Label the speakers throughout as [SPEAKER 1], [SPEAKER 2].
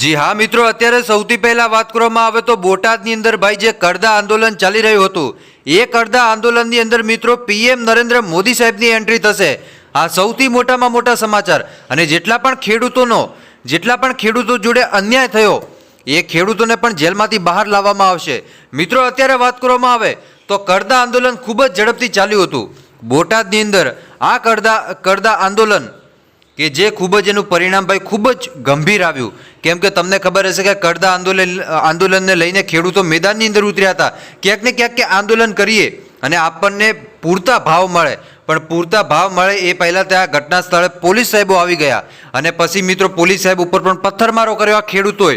[SPEAKER 1] જી હા, મિત્રો, અત્યારે સૌથી પહેલા વાત કરવામાં આવે તો બોટાદની અંદર ભાઈ જે કરદા આંદોલન ચાલી રહ્યું હતું, એ કરદા આંદોલનની અંદર મિત્રો પીએમ નરેન્દ્ર મોદી સાહેબની એન્ટ્રી થશે. આ સૌથી મોટામાં મોટા સમાચાર. અને જેટલા પણ ખેડૂતોનો, જેટલા પણ ખેડૂતો જોડે અન્યાય થયો, એ ખેડૂતોને પણ જેલમાંથી બહાર લાવવામાં આવશે. મિત્રો, અત્યારે વાત કરવામાં આવે તો કરદા આંદોલન ખૂબ જ ઝડપથી ચાલ્યું હતું. બોટાદની અંદર આ કરદા કરદા આંદોલન કે જે ખૂબ જ એનું પરિણામ ભાઈ ખૂબ જ ગંભીર આવ્યું. કેમ કે તમને ખબર હશે કે કરદા આંદોલન, આંદોલનને લઈને ખેડૂતો મેદાનની અંદર ઉતર્યા હતા. ક્યાંક ને ક્યાંક કે આંદોલન કરીએ અને આપણને પૂરતા ભાવ મળે. પણ પૂરતા ભાવ મળે એ પહેલાં ત્યાં ઘટના સ્થળે પોલીસ સાહેબો આવી ગયા. અને પછી મિત્રો પોલીસ સાહેબ ઉપર પણ પથ્થરમારો કર્યો આ ખેડૂતોએ.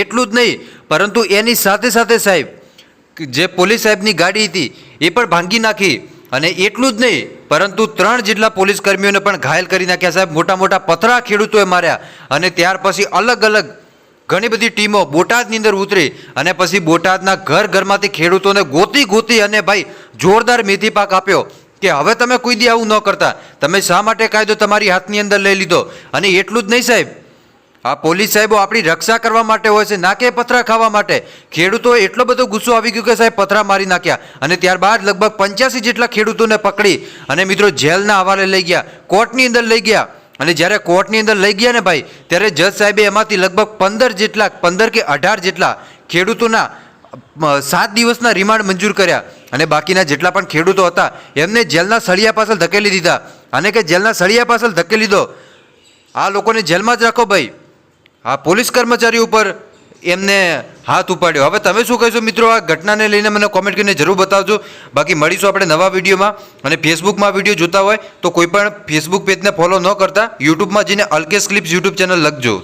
[SPEAKER 1] એટલું જ નહીં, પરંતુ એની સાથે સાથે સાહેબ, જે પોલીસ સાહેબની ગાડી હતી, એ પણ ભાંગી નાખી. અને એટલું જ નહીં પરંતુ ત્રણ જેટલા પોલીસ કર્મીઓને પણ ઘાયલ કરી નાખ્યા સાહેબ. મોટા મોટા પથરા ખેડૂતોએ માર્યા અને ત્યાર પછી અલગ અલગ ઘણી બધી ટીમો બોટાદની અંદર ઉતરી અને પછી બોટાદના ઘર ઘરમાંથી ખેડૂતોને ગોતી ગોતી અને ભાઈ જોરદાર મેથી પાક આપ્યો કે હવે તમે કોઈ દી આવું ન કરતા. તમે શા માટે કાયદો તમારી હાથની અંદર લઈ લીધો? અને એટલું જ નહીં સાહેબ. આ પોલીસ સાહેબો આપણી રક્ષા કરવા માટે હોય છે, ના કે પથરા ખાવા માટે. ખેડૂતો એટલો બધો ગુસ્સો આવી ગયો કે સાહેબ પથરા મારી નાખ્યા. અને ત્યારબાદ લગભગ પંચ્યાસી જેટલા ખેડૂતોને પકડી અને મિત્રો જેલના હવાલે લઈ ગયા, કોર્ટની અંદર લઈ ગયા. અને જ્યારે કોર્ટની અંદર લઈ ગયા ને ભાઈ, ત્યારે જજ સાહેબે એમાંથી લગભગ પંદર જેટલા, પંદર કે અઢાર જેટલા ખેડૂતોના સાત દિવસના રિમાન્ડ મંજૂર કર્યા. અને બાકીના જેટલા પણ ખેડૂતો હતા, એમને જેલના સળિયા પાછળ ધકેલી દીધા. અને કે જેલના સળિયા પાછળ ધકેલી દો. આ લોકોને જેલમાં જ રાખો ભાઈ. આ પોલીસ કર્મચારી ઉપર એમને હાથ ઉપાડ્યો. હવે તમે શું કહેશો મિત્રો, આ ઘટનાને લઈને મને કોમેન્ટ કરીને જરૂર બતાવજો. બાકી મળીશું આપણે નવા વિડીયોમાં. અને ફેસબુકમાં વીડિયો જોતા હોય તો કોઈ પણ ફેસબુક પેજને ફોલો ન કરતા. યુટ્યુબમાં જઈને અલ્કેશ ક્લિપ્સ યુટ્યુબ ચેનલ લખજો.